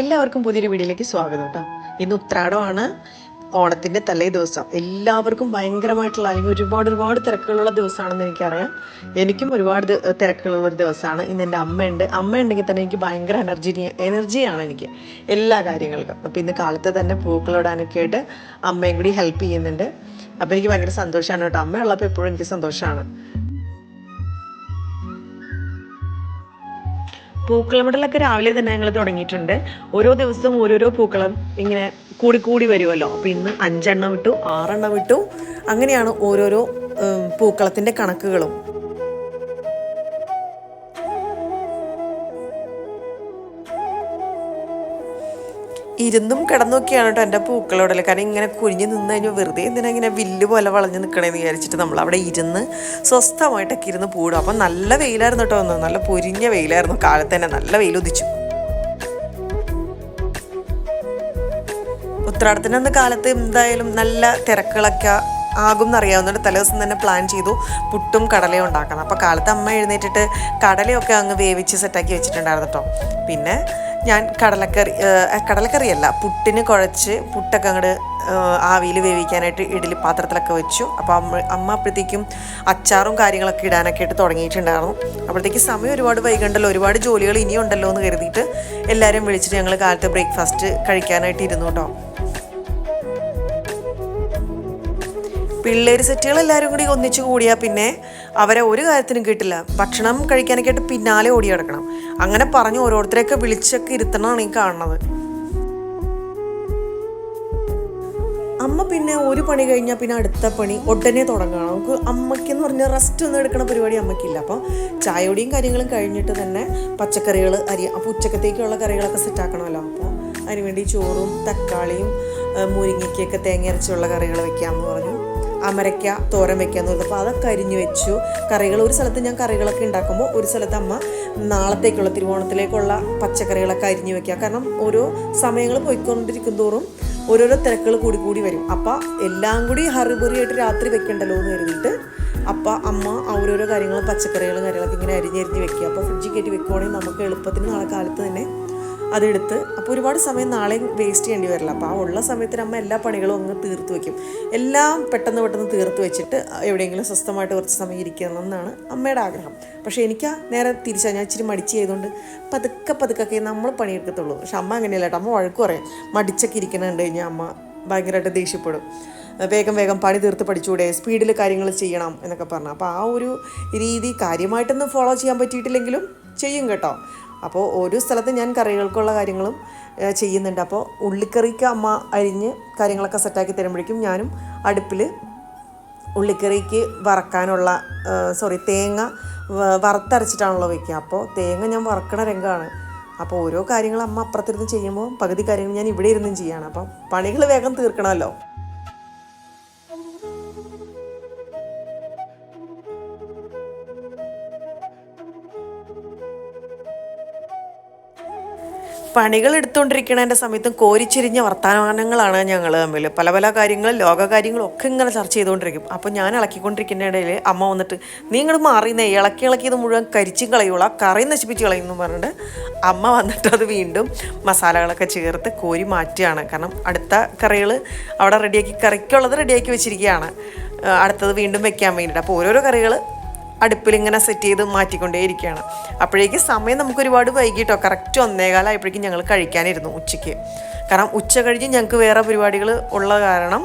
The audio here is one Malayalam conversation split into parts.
എല്ലാവർക്കും പുതിയൊരു വീഡിയോയിലേക്ക് സ്വാഗതം കേട്ടോ. ഇന്ന് ഉത്രാടമാണ്. ഓണത്തിന്റെ തലേ ദിവസം. എല്ലാവർക്കും ഭയങ്കരമായിട്ടുള്ള അല്ലെങ്കിൽ ഒരുപാട് ഒരുപാട് തിരക്കുകളുള്ള ദിവസമാണെന്ന് എനിക്കറിയാം. എനിക്കും ഒരുപാട് തിരക്കുകളുള്ള ഒരു ദിവസമാണ്. ഇന്ന് എന്റെ അമ്മയുണ്ട്. അമ്മ ഉണ്ടെങ്കിൽ തന്നെ എനിക്ക് ഭയങ്കര എനർജി എനർജിയാണ് എനിക്ക് എല്ലാ കാര്യങ്ങൾക്കും. അപ്പോൾ ഇന്ന് കാലത്ത് തന്നെ പൂക്കളിടാനൊക്കെ ആയിട്ട് അമ്മയും കൂടി ഹെൽപ്പ് ചെയ്യുന്നുണ്ട്. അപ്പോൾ എനിക്ക് ഭയങ്കര സന്തോഷമാണ് കേട്ടോ. അമ്മയുള്ളപ്പോൾ എപ്പോഴും എനിക്ക് സന്തോഷമാണ്. പൂക്കളമിടലൊക്കെ രാവിലെ തന്നെ ഞങ്ങൾ തുടങ്ങിയിട്ടുണ്ട്. ഓരോ ദിവസവും ഓരോരോ പൂക്കളം ഇങ്ങനെ കൂടി കൂടി വരുമല്ലോ അപ്പോൾ ഇന്ന് അഞ്ചെണ്ണം വിട്ടു ആറെണ്ണം വിട്ടു അങ്ങനെയാണ് ഓരോരോ പൂക്കളത്തിന്റെ കണക്കുകളും. ഇരുന്നും കിടന്നൊക്കെയാണ് കേട്ടോ എന്റെ പൂക്കളോടെ കാരണം ഇങ്ങനെ കുഴിഞ്ഞ് നിന്ന് കഴിഞ്ഞാൽ വെറുതെ എന്തിനാ ഇങ്ങനെ വില്ല് പോലെ വളഞ്ഞ് നിൽക്കണേന്ന് വിചാരിച്ചിട്ട് നമ്മൾ അവിടെ ഇരുന്ന് സ്വസ്ഥമായിട്ടൊക്കെ ഇരുന്ന് പൂടും അപ്പം നല്ല വെയിലായിരുന്നു കേട്ടോ ഒന്ന് നല്ല പൊരിഞ്ഞ വെയിലായിരുന്നു. കാലത്ത് തന്നെ നല്ല വെയിൽ ഉദിച്ചു. ഉത്രാടത്തിന് അന്ന് കാലത്ത് എന്തായാലും നല്ല തിരക്കുകളൊക്കെ ആകും എന്നറിയാവുന്നതുകൊണ്ട് തലേദിവസം തന്നെ പ്ലാൻ ചെയ്തു പുട്ടും കടലയും ഉണ്ടാക്കണം. അപ്പോൾ കാലത്ത് അമ്മ എഴുന്നേറ്റിട്ട് കടലയൊക്കെ അങ്ങ് വേവിച്ച് സെറ്റാക്കി വെച്ചിട്ടുണ്ടായിരുന്നു കേട്ടോ പിന്നെ ഞാൻ കടലക്കറി കടലക്കറിയല്ല പുട്ടിന് കുഴച്ച് പുട്ടൊക്കെ അങ്ങോട്ട് ആവിയിൽ വേവിക്കാനായിട്ട് ഇഡലി പാത്രത്തിലൊക്കെ വെച്ചു. അപ്പോൾ അമ്മ അമ്മ അപ്പോഴത്തേക്കും അച്ചാറും കാര്യങ്ങളൊക്കെ ഇടാനൊക്കെ ആയിട്ട് തുടങ്ങിയിട്ടുണ്ടായിരുന്നു. അപ്പോഴത്തേക്ക് സമയം ഒരുപാട് വൈകണ്ടല്ലോ ഒരുപാട് ജോലികൾ ഇനിയുണ്ടല്ലോ എന്ന് കരുതിയിട്ട് എല്ലാവരും വിളിച്ചിട്ട് ഞങ്ങൾ കാലത്ത് ബ്രേക്ക്ഫാസ്റ്റ് കഴിക്കാനായിട്ട് ഇരുന്നു കേട്ടോ. പിള്ളേർ സെറ്റുകൾ എല്ലാവരും കൂടി ഒന്നിച്ചു കൂടിയാൽ പിന്നെ അവരെ ഒരു കാര്യത്തിനും കിട്ടില്ല. ഭക്ഷണം കഴിക്കാനൊക്കെ ആയിട്ട് പിന്നാലെ ഓടി കിടക്കണം അങ്ങനെ പറഞ്ഞ് ഓരോരുത്തരെയൊക്കെ വിളിച്ചൊക്കെ ഇരുത്തണമാണ് ഈ കാണുന്നത്. അമ്മ പിന്നെ ഒരു പണി കഴിഞ്ഞാൽ പിന്നെ അടുത്ത പണി ഉടനെ തുടങ്ങണം. നമുക്ക് അമ്മയ്ക്കെന്ന് പറഞ്ഞാൽ റെസ്റ്റ് ഒന്നും എടുക്കണ പരിപാടി അമ്മയ്ക്കില്ല. അപ്പോൾ ചായയോടെയും കാര്യങ്ങളും കഴിഞ്ഞിട്ട് തന്നെ പച്ചക്കറികൾ അരി അപ്പോൾ ഉച്ചക്കത്തേക്കുള്ള കറികളൊക്കെ സെറ്റാക്കണമല്ലോ അപ്പോൾ അതിനുവേണ്ടി ചോറും തക്കാളിയും മുരിങ്ങയ്ക്കൊക്കെ തേങ്ങ അരച്ചുള്ള കറികൾ വെക്കാമെന്ന് പറഞ്ഞു. അമരയ്ക്ക തോരൻ വെക്കുക എന്നുള്ളത്. അപ്പോൾ അതൊക്കെ അരിഞ്ഞു വെച്ചു. കറികൾ ഒരു സ്ഥലത്ത് ഞാൻ കറികളൊക്കെ ഉണ്ടാക്കുമ്പോൾ ഒരു സ്ഥലത്ത് അമ്മ നാളത്തേക്കുള്ള തിരുവോണത്തിലേക്കുള്ള പച്ചക്കറികളൊക്കെ അരിഞ്ഞു വെക്കുക. കാരണം ഓരോ സമയങ്ങൾ പോയിക്കൊണ്ടിരിക്കും തോറും ഓരോരോ തിരക്കുകൾ കൂടി കൂടി വരും. അപ്പോൾ എല്ലാം കൂടി ഹറിബറിയായിട്ട് രാത്രി വെക്കണ്ടല്ലോ എന്ന് കരുതിയിട്ട് അപ്പം അമ്മ ഓരോരോ കാര്യങ്ങളും പച്ചക്കറികളും കാര്യങ്ങളൊക്കെ ഇങ്ങനെ അരിഞ്ഞരിഞ്ഞ് വെക്കുക. അപ്പോൾ ഫ്രിഡ്ജിൽ കയറ്റി വെക്കുവാണെങ്കിൽ നമുക്ക് എളുപ്പത്തിന് നാളെ കാലത്ത് തന്നെ അതെടുത്ത് അപ്പോൾ ഒരുപാട് സമയം നാളെയും വേസ്റ്റ് ചെയ്യേണ്ടി വരില്ല. അപ്പോൾ ആ ഉള്ള സമയത്തിന് അമ്മ എല്ലാ പണികളും അങ്ങ് തീർത്ത് വെക്കും. എല്ലാം പെട്ടെന്ന് പെട്ടെന്ന് തീർത്ത് വെച്ചിട്ട് എവിടെയെങ്കിലും സ്വസ്ഥമായിട്ട് കുറച്ച് സമയം ഇരിക്കണം എന്നാണ് അമ്മയുടെ ആഗ്രഹം. പക്ഷേ എനിക്ക് നേരെ തിരിച്ചാൽ ഞാൻ ഇച്ചിരി മടിച്ച് ചെയ്തുകൊണ്ട് പതുക്കെ പതുക്കൊക്കെ നമ്മൾ പണിയെടുക്കത്തുള്ളൂ. പക്ഷെ അമ്മ അങ്ങനെയല്ല കേട്ടോ. അമ്മ വഴക്ക് പറയും. മടിച്ചൊക്കെ ഇരിക്കണുണ്ട് കഴിഞ്ഞാൽ അമ്മ. ഭയങ്കരമായിട്ട് ദേഷ്യപ്പെടും. വേഗം വേഗം പണി തീർത്ത് പഠിച്ചുകൂടെ സ്പീഡിൽ കാര്യങ്ങൾ ചെയ്യണം എന്നൊക്കെ പറഞ്ഞു. അപ്പോൾ ആ ഒരു രീതി കാര്യമായിട്ടൊന്നും ഫോളോ ചെയ്യാൻ പറ്റിയിട്ടില്ലെങ്കിലും ചെയ്യും കേട്ടോ. അപ്പോൾ ഓരോ സ്ഥലത്ത് ഞാൻ കറികൾക്കുള്ള കാര്യങ്ങളും ചെയ്യുന്നുണ്ട്. അപ്പോൾ ഉള്ളിക്കറിക്ക് അമ്മ അരിഞ്ഞ് കാര്യങ്ങളൊക്കെ സെറ്റാക്കി തരുമ്പോഴേക്കും ഞാനും അടുപ്പിൽ ഉള്ളിക്കറിക്ക് വറക്കാനുള്ള സോറി തേങ്ങ വറുത്തരച്ചിട്ടാണല്ലോ വയ്ക്കുക അപ്പോൾ തേങ്ങ ഞാൻ വറക്കണ രംഗമാണ്. അപ്പോൾ ഓരോ കാര്യങ്ങളും അമ്മ അപ്പുറത്തിരുന്ന് ചെയ്യുമ്പോൾ പകുതി കാര്യങ്ങൾ ഞാൻ ഇവിടെ ഇരുന്നും ചെയ്യാണ്. അപ്പം പണികൾ വേഗം തീർക്കണമല്ലോ. പണികൾ എടുത്തുകൊണ്ടിരിക്കുന്നതിന്റെ സമയത്തും കോരിച്ചെരിഞ്ഞ വർത്തമാനങ്ങളാണ് ഞങ്ങൾ തമ്മിൽ. പല പല കാര്യങ്ങൾ ലോക കാര്യങ്ങളും ഒക്കെ ഇങ്ങനെ ചർച്ച ചെയ്തുകൊണ്ടിരിക്കും. അപ്പോൾ ഞാൻ ഇളക്കിക്കൊണ്ടിരിക്കുന്ന ഇടയിൽ അമ്മ വന്നിട്ട് നീ ഇങ്ങോട്ട് ഇളക്കി ഇളക്കിയത് മുഴുവൻ കരിച്ചും കളയുള്ള കറി നശിപ്പിച്ച് കളയും എന്ന് പറഞ്ഞിട്ട് അമ്മ വന്നിട്ട് അത് വീണ്ടും മസാലകളൊക്കെ ചേർത്ത് കോരി മാറ്റുകയാണ്. കാരണം അടുത്ത കറികൾ അവിടെ റെഡിയാക്കി കറിക്കുള്ളത് റെഡിയാക്കി വെച്ചിരിക്കുകയാണ്. അടുത്തത് വീണ്ടും വെക്കാൻ വേണ്ടിയിട്ട്. അപ്പോൾ ഓരോരോ കറികൾ അടുപ്പിൽ ഇങ്ങനെ സെറ്റ് ചെയ്ത് മാറ്റിക്കൊണ്ടേയിരിക്കുകയാണ്. അപ്പോഴേക്ക് സമയം നമുക്ക് ഒരുപാട് വൈകിട്ടോ കറക്റ്റ് ഒന്നേകാലായപ്പോഴേക്കും ഞങ്ങൾ കഴിക്കാനിരുന്നു ഉച്ചയ്ക്ക്. കാരണം ഉച്ച കഴിഞ്ഞ് ഞങ്ങൾക്ക് വേറെ പരിപാടികൾ ഉള്ള കാരണം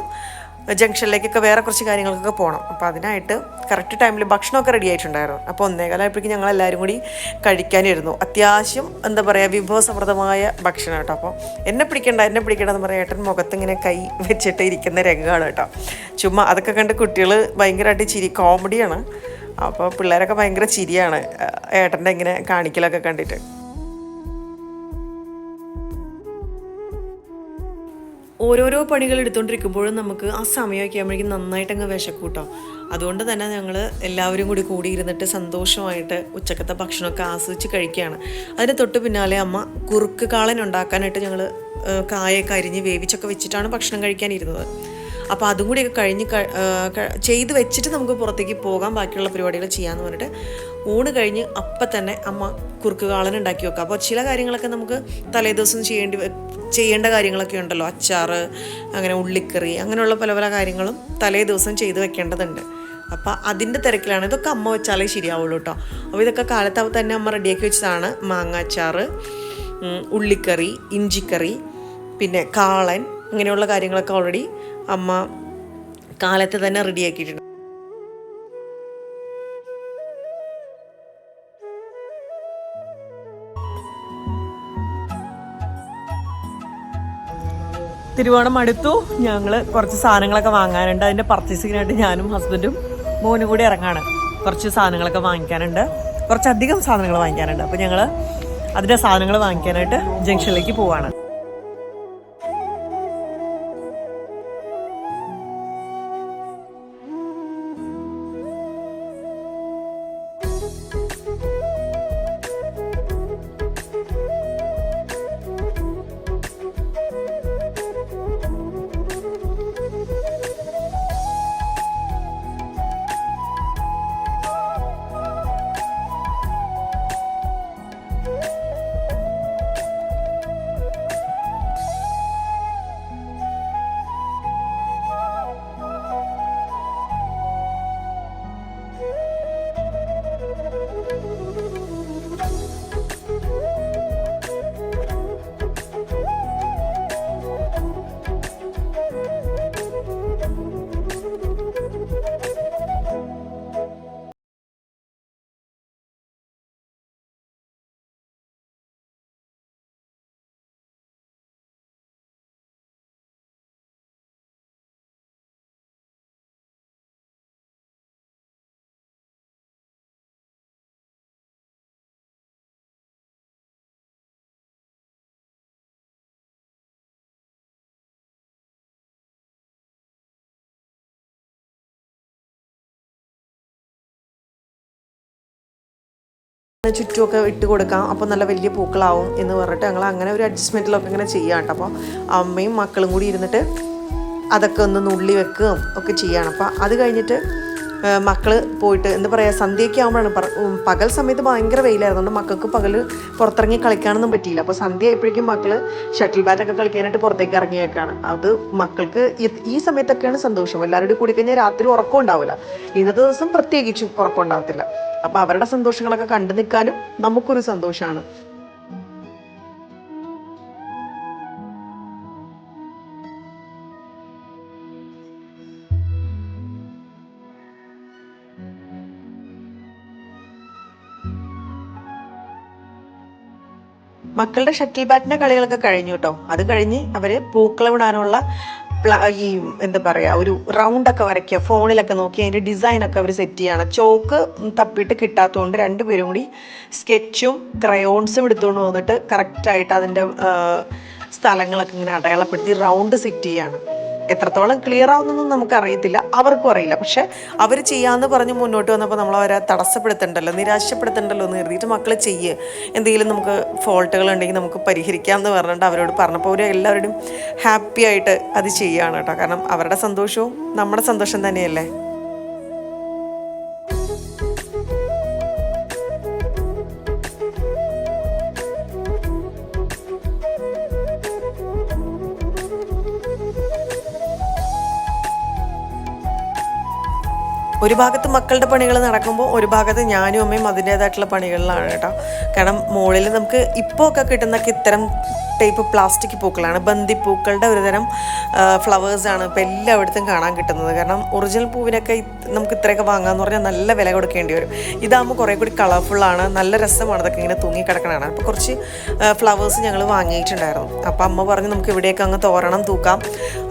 ജംഗ്ഷനിലേക്കൊക്കെ വേറെ കുറച്ച് കാര്യങ്ങൾക്കൊക്കെ പോകണം. അപ്പോൾ അതിനായിട്ട് കറക്റ്റ് ടൈമിൽ ഭക്ഷണമൊക്കെ റെഡി ആയിട്ടുണ്ടായിരുന്നു. അപ്പോൾ ഒന്നേകാലായപ്പോഴേക്കും ഞങ്ങൾ എല്ലാവരും കൂടി കഴിക്കാനിരുന്നു. അത്യാവശ്യം എന്താ പറയുക വിഭവസമൃദ്ധമായ ഭക്ഷണം കേട്ടോ. അപ്പോൾ എന്നെ പിടിക്കണ്ട എന്നെ പിടിക്കണ്ട എന്ന് പറയാം ഏട്ടൻ മുഖത്ത് ഇങ്ങനെ കൈ വെച്ചിട്ട് ഇരിക്കുന്ന രംഗമാണ് കേട്ടോ. ചുമ്മാ അതൊക്കെ കണ്ട് കുട്ടികൾ ഭയങ്കരമായിട്ട് ചിരി കോമഡിയാണ് അപ്പോൾ പിള്ളേരൊക്കെ ഭയങ്കര ചിരിയാണ് ഏട്ടന്റെ ഇങ്ങനെ കാണിക്കലൊക്കെ കണ്ടിട്ട്. ഓരോരോ പണികൾ എടുത്തുകൊണ്ടിരിക്കുമ്പോഴും നമുക്ക് ആ സമയമൊക്കെ ആകുമ്പോഴേക്കും നന്നായിട്ട് വിശക്കൂട്ടോ. അതുകൊണ്ട് തന്നെ ഞങ്ങൾ എല്ലാവരും കൂടി കൂടിയിരുന്നിട്ട് സന്തോഷമായിട്ട് ഉച്ചക്കത്തെ ഭക്ഷണമൊക്കെ ആസ്വദിച്ച് കഴിക്കുകയാണ്. അതിന് തൊട്ട് പിന്നാലെ അമ്മ കുറുക്ക് കാളൻ ഉണ്ടാക്കാനായിട്ട് ഞങ്ങൾ കായൊക്കെ അരിഞ്ഞ് വേവിച്ചൊക്കെ വെച്ചിട്ടാണ് ഭക്ഷണം കഴിക്കാനിരുന്നത്. അപ്പോൾ അതും കൂടിയൊക്കെ കഴിഞ്ഞ് ചെയ്ത് വെച്ചിട്ട് നമുക്ക് പുറത്തേക്ക് പോകാം ബാക്കിയുള്ള പരിപാടികൾ ചെയ്യാമെന്ന് പറഞ്ഞിട്ട് ഊണ് കഴിഞ്ഞ് അപ്പം തന്നെ അമ്മ കുറുക്ക് കാളൻ ഉണ്ടാക്കി വെക്കുക അപ്പോൾ ചില കാര്യങ്ങളൊക്കെ നമുക്ക് തലേദിവസം ചെയ്യേണ്ടി ചെയ്യേണ്ട കാര്യങ്ങളൊക്കെ ഉണ്ടല്ലോ. അച്ചാറ് അങ്ങനെ ഉള്ളിക്കറി അങ്ങനെയുള്ള പല പല കാര്യങ്ങളും തലേ ദിവസം ചെയ്ത് വെക്കേണ്ടതുണ്ട്. അപ്പം അതിന്റെ തിരക്കിലാണ്. ഇതൊക്കെ അമ്മ വെച്ചാലേ ശരിയാവുള്ളൂ കേട്ടോ അപ്പോൾ ഇതൊക്കെ കാലത്ത് തന്നെ അമ്മ റെഡിയാക്കി വെച്ചതാണ്. മാങ്ങ അച്ചാറ് ഉള്ളിക്കറി ഇഞ്ചിക്കറി പിന്നെ കാളൻ ഇങ്ങനെയുള്ള കാര്യങ്ങളൊക്കെ ഓൾറെഡി അമ്മ കാലത്ത് തന്നെ റെഡിയാക്കിയിട്ടുണ്ട്. തിരുവോണം അടുത്തു. ഞങ്ങൾ കുറച്ച് സാധനങ്ങളൊക്കെ വാങ്ങാനുണ്ട്. അതിന്റെ പർച്ചേസിങ്ങിനായിട്ട് ഞാനും ഹസ്ബൻഡും മോനും കൂടി ഇറങ്ങാണ്. കുറച്ച് സാധനങ്ങളൊക്കെ വാങ്ങിക്കാനുണ്ട്. കുറച്ചധികം സാധനങ്ങൾ വാങ്ങിക്കാനുണ്ട്. അപ്പോൾ ഞങ്ങൾ അതിന്റെ സാധനങ്ങൾ വാങ്ങിക്കാനായിട്ട് ജംഗ്ഷനിലേക്ക് പോവാണ്. ചുറ്റുമൊക്കെ ഇട്ട് കൊടുക്കാം. അപ്പോൾ നല്ല വലിയ പൂക്കളാവും എന്ന് പറഞ്ഞിട്ട് ഞങ്ങൾ അങ്ങനെ ഒരു അഡ്ജസ്റ്റ്മെന്റിലൊക്കെ ഇങ്ങനെ ചെയ്യാം കേട്ടോ. അപ്പോൾ അമ്മയും മക്കളും കൂടി ഇരുന്നിട്ട് അതൊക്കെ ഒന്ന് നുള്ളി വെക്കുകയും ഒക്കെ ചെയ്യാണ്. അപ്പോൾ അത് കഴിഞ്ഞിട്ട് മക്കൾ പോയിട്ട് എന്താ പറയുക സന്ധ്യയൊക്കെ ആകുമ്പോഴാണ് പകൽ സമയത്ത് ഭയങ്കര വെയിലായിരുന്നു. മക്കൾക്ക് പകൽ പുറത്തിറങ്ങി കളിക്കാനൊന്നും പറ്റിയില്ല. അപ്പോൾ സന്ധ്യ ആയപ്പോഴേക്കും മക്കൾ ഷട്ടിൽ ബാറ്റൊക്കെ കളിക്കാനായിട്ട് പുറത്തേക്ക് ഇറങ്ങിയേക്കാണ്. അത് മക്കൾക്ക് ഈ- സമയത്തൊക്കെയാണ് സന്തോഷം. എല്ലാവരും കൂടി കഴിഞ്ഞാൽ രാത്രി ഉറക്കം ഉണ്ടാവില്ല. ഇന്നത്തെ ദിവസം പ്രത്യേകിച്ചും ഉറക്കം ഉണ്ടാകത്തില്ല അപ്പോൾ അവരുടെ സന്തോഷങ്ങളൊക്കെ കണ്ടു നിൽക്കാനും നമുക്കൊരു സന്തോഷമാണ്. മക്കളുടെ ഷട്ടിൽ ബാറ്റിന്റെ കളികളൊക്കെ കഴിഞ്ഞു കേട്ടോ. അത് കഴിഞ്ഞ് അവർ പൂക്കളം ഇടാനുള്ള ഈ എന്താ പറയാ ഒരു റൗണ്ട് ഒക്കെ വരയ്ക്കുക. ഫോണിലൊക്കെ നോക്കി അതിന്റെ ഡിസൈനൊക്കെ അവർ സെറ്റ് ചെയ്യണം. ചോക്ക് തപ്പിയിട്ട് കിട്ടാത്തതുകൊണ്ട് രണ്ടുപേരും കൂടി സ്കെച്ചും ക്രയോൺസും എടുത്തുകൊണ്ട് വന്നിട്ട് കറക്റ്റായിട്ട് അതിന്റെ സ്ഥലങ്ങളൊക്കെ ഇങ്ങനെ അടയാളപ്പെടുത്തി റൗണ്ട് സെറ്റ് ചെയ്യാണ്. എത്രത്തോളം ക്ലിയർ ആവുന്നൊന്നും നമുക്ക് അറിയത്തില്ല അവർക്കും അറിയില്ല. പക്ഷെ അവർ ചെയ്യാന്ന് പറഞ്ഞ് മുന്നോട്ട് വന്നപ്പോൾ നമ്മൾ അവരെ തടസ്സപ്പെടുത്തണ്ടല്ലോ നിരാശപ്പെടുത്തണ്ടല്ലോ എന്ന് കരുതിയിട്ട് മക്കൾ ചെയ്യ്. എന്തെങ്കിലും നമുക്ക് ഫോൾട്ടുകൾ ഉണ്ടെങ്കിൽ നമുക്ക് പരിഹരിക്കാം എന്ന് പറഞ്ഞിട്ട് അവരോട് പറഞ്ഞപ്പോൾ അവർ എല്ലാവരോടും ഹാപ്പി ആയിട്ട് അത് ചെയ്യുകയാണ് കേട്ടോ. കാരണം അവരുടെ സന്തോഷവും നമ്മുടെ സന്തോഷം തന്നെയല്ലേ? ഒരു ഭാഗത്ത് മക്കളുടെ പണികൾ നടക്കുമ്പോൾ ഒരു ഭാഗത്ത് ഞാനും അമ്മയും അതിന്റേതായിട്ടുള്ള പണികളിലാണ് കേട്ടോ. കാരണം മുകളിൽ നമുക്ക് ഇപ്പോൾ ഒക്കെ കിട്ടുന്നൊക്കെ ഇത്തരം ടൈപ്പ് പ്ലാസ്റ്റിക് പൂക്കളാണ്. ബന്ദിപ്പൂക്കളുടെ ഒരു തരം ഫ്ലവേഴ്സാണ് ഇപ്പോൾ എല്ലായിടത്തും കാണാൻ കിട്ടുന്നത്. കാരണം ഒറിജിനൽ പൂവിനൊക്കെ നമുക്ക് ഇത്രയൊക്കെ വാങ്ങാന്ന് പറഞ്ഞാൽ നല്ല വില കൊടുക്കേണ്ടി വരും. ഇതാകുമ്പോൾ കുറേ കൂടി കളർഫുള്ളാണ് നല്ല രസമാണ് അതൊക്കെ ഇങ്ങനെ തൂങ്ങി കിടക്കണതാണ്. അപ്പോൾ കുറച്ച് ഫ്ലവേഴ്സ് ഞങ്ങൾ വാങ്ങിയിട്ടുണ്ടായിരുന്നു. അപ്പോൾ അമ്മ പറഞ്ഞു നമുക്ക് ഇവിടെയൊക്കെ അങ്ങ് തോരണം തൂക്കാം.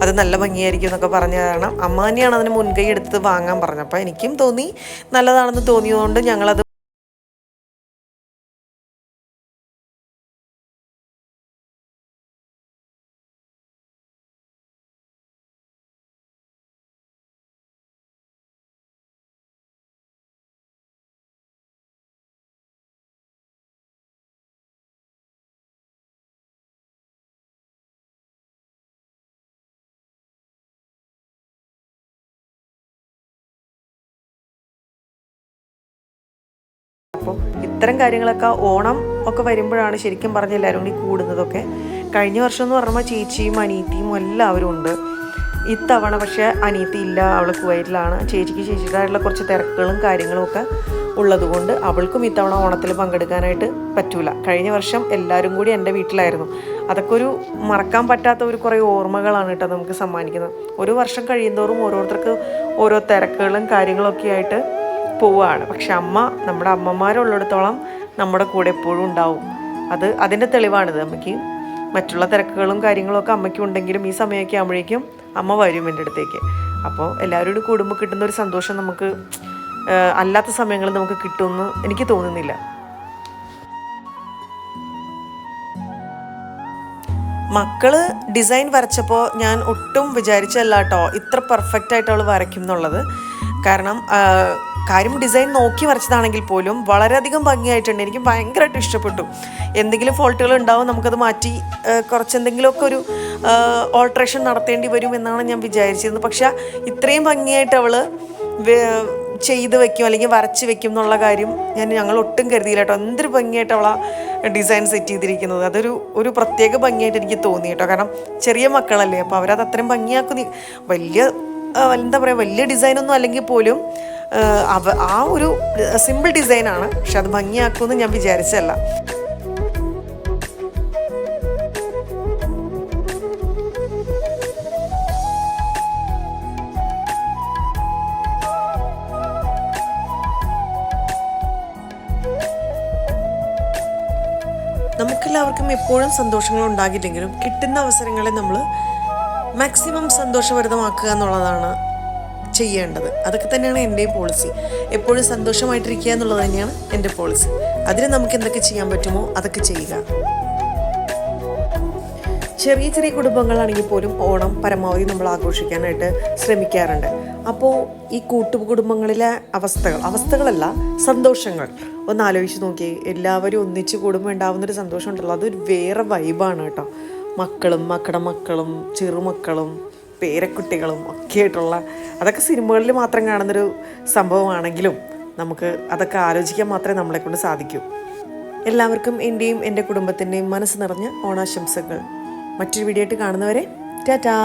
അത് നല്ല ഭംഗിയായിരിക്കും എന്നൊക്കെ പറഞ്ഞ കാരണം അമ്മ തന്നെയാണ് അതിന് മുൻകൈ എടുത്ത് വാങ്ങാൻ പറഞ്ഞത്. അപ്പോൾ എനിക്കും തോന്നി നല്ലതാണെന്ന് തോന്നിയതുകൊണ്ട് ഞങ്ങളത് അപ്പോൾ ഇത്തരം കാര്യങ്ങളൊക്കെ ഓണം ഒക്കെ വരുമ്പോഴാണ് ശരിക്കും പറഞ്ഞ എല്ലാവരും കൂടി കൂടുന്നതൊക്കെ. കഴിഞ്ഞ വർഷം എന്ന് പറയുമ്പോൾ ചേച്ചിയും അനീത്തിയും എല്ലാവരും ഉണ്ട്. ഇത്തവണ പക്ഷേ അനീത്തി ഇല്ല അവൾ കുവൈറ്റിലാണ്. ചേച്ചിക്ക് ചേച്ചിയുടേതായിട്ടുള്ള കുറച്ച് തിരക്കുകളും കാര്യങ്ങളും ഒക്കെ ഉള്ളതുകൊണ്ട് അവൾക്കും ഇത്തവണ ഓണത്തിൽ പങ്കെടുക്കാനായിട്ട് പറ്റൂല. കഴിഞ്ഞ വർഷം എല്ലാവരും കൂടി എന്റെ വീട്ടിലായിരുന്നു. അതൊക്കെ ഒരു മറക്കാൻ പറ്റാത്ത ഒരു കുറേ ഓർമ്മകളാണ് കേട്ടോ നമുക്ക് സമ്മാനിക്കുന്നത്. ഒരു വർഷം കഴിയുന്തോറും ഓരോരുത്തർക്ക് ഓരോ തിരക്കുകളും കാര്യങ്ങളൊക്കെ ആയിട്ട് പോവുകയാണ് പക്ഷെ അമ്മ നമ്മുടെ അമ്മമാരുള്ളിടത്തോളം നമ്മുടെ കൂടെ എപ്പോഴും ഉണ്ടാവും. അത് അതിന്റെ തെളിവാണിത്. അമ്മയ്ക്ക് മറ്റുള്ള തിരക്കുകളും കാര്യങ്ങളും ഒക്കെ അമ്മയ്ക്ക് ഉണ്ടെങ്കിലും ഈ സമയമൊക്കെ ആകുമ്പോഴേക്കും അമ്മ വരും എന്റെ അടുത്തേക്ക്. അപ്പോൾ എല്ലാവരും കൂടി കൂടുമ്പോൾ കിട്ടുന്ന ഒരു സന്തോഷം നമുക്ക് അല്ലാത്ത സമയങ്ങളിൽ നമുക്ക് കിട്ടുമെന്ന് എനിക്ക് തോന്നുന്നില്ല. മക്കൾ ഡിസൈൻ വരച്ചപ്പോൾ ഞാൻ ഒട്ടും വിചാരിച്ചല്ല കേട്ടോ ഇത്ര പെർഫെക്റ്റ് ആയിട്ട് അവൾ വരയ്ക്കും എന്നുള്ളത്. കാരണം കാര്യം ഡിസൈൻ നോക്കി വരച്ചതാണെങ്കിൽ പോലും വളരെയധികം ഭംഗിയായിട്ടുണ്ട്. എനിക്ക് ഭയങ്കരമായിട്ട് ഇഷ്ടപ്പെട്ടു. എന്തെങ്കിലും ഫോൾട്ടുകൾ ഉണ്ടാവും നമുക്കത് മാറ്റി കുറച്ചെന്തെങ്കിലുമൊക്കെ ഒരു ഓൾട്രേഷൻ നടത്തേണ്ടി വരും എന്നാണ് ഞാൻ വിചാരിച്ചിരുന്നത്. പക്ഷേ ഇത്രയും ഭംഗിയായിട്ട് അവൾ ചെയ്ത് വെക്കും അല്ലെങ്കിൽ വരച്ച് വെക്കും എന്നുള്ള കാര്യം ഞാൻ ഞങ്ങൾ ഒട്ടും കരുതിയില്ല കേട്ടോ. എന്തൊരു ഭംഗിയായിട്ട് അവളാ ഡിസൈൻ സെറ്റ് ചെയ്തിരിക്കുന്നത്. അതൊരു ഒരു പ്രത്യേക ഭംഗിയായിട്ട് എനിക്ക് തോന്നി കേട്ടോ. കാരണം ചെറിയ മക്കളല്ലേ അപ്പോൾ അവരത് അത്രയും ഭംഗിയാക്കുന്ന. വലിയ എന്താ പറയുക വലിയ ഡിസൈനൊന്നും അല്ലെങ്കിൽ പോലും അവ ആ ഒരു സിമ്പിൾ ഡിസൈനാണ് പക്ഷെ അത് ഭംഗിയാക്കുമെന്ന് ഞാൻ വിചാരിച്ചല്ല നമുക്കെല്ലാവർക്കും എപ്പോഴും സന്തോഷങ്ങൾ ഉണ്ടാകില്ലെങ്കിലും കിട്ടുന്ന അവസരങ്ങളെ നമ്മൾ മാക്സിമം സന്തോഷഭരിതമാക്കുക എന്നുള്ളതാണ് ചെയ്യേണ്ടത്. അതൊക്കെ തന്നെയാണ് എന്റെയും പോളിസി എപ്പോഴും സന്തോഷമായിട്ടിരിക്കുക എന്നുള്ളത് തന്നെയാണ് എന്റെ പോളിസി അതിന് നമുക്ക് എന്തൊക്കെ ചെയ്യാൻ പറ്റുമോ അതൊക്കെ ചെയ്യുക. ചെറിയ ചെറിയ കുടുംബങ്ങളാണെങ്കിൽ പോലും ഓണം പരമാവധി നമ്മൾ ആഘോഷിക്കാനായിട്ട് ശ്രമിക്കാറുണ്ട്. അപ്പോൾ ഈ കൂട്ടു കുടുംബങ്ങളിലെ അവസ്ഥകൾ അവസ്ഥകളല്ല സന്തോഷങ്ങൾ. ഒന്ന് ആലോചിച്ച് നോക്കി. എല്ലാവരും ഒന്നിച്ച് കൂടുമ്പോൾ ഉണ്ടാവുന്നൊരു സന്തോഷം ഉണ്ടല്ലോ അതൊരു വേറെ വൈബാണ് കേട്ടോ. മക്കളും മക്കളുടെ മക്കളും ചെറുമക്കളും പേരക്കുട്ടികളും ഒക്കെ ആയിട്ടുള്ള അതൊക്കെ സിനിമകളിൽ മാത്രം കാണുന്നൊരു സംഭവമാണെങ്കിലും നമുക്ക് അതൊക്കെ ആലോചിക്കാൻ മാത്രമേ നമ്മളെക്കൊണ്ട് സാധിക്കൂ. എല്ലാവർക്കും എന്റെയും എന്റെ കുടുംബത്തിന്റെയും മനസ്സ് നിറഞ്ഞ ഓണാശംസകൾ. മറ്റൊരു വീഡിയോ ആയിട്ട് കാണുന്നവരെ ടാറ്റാ!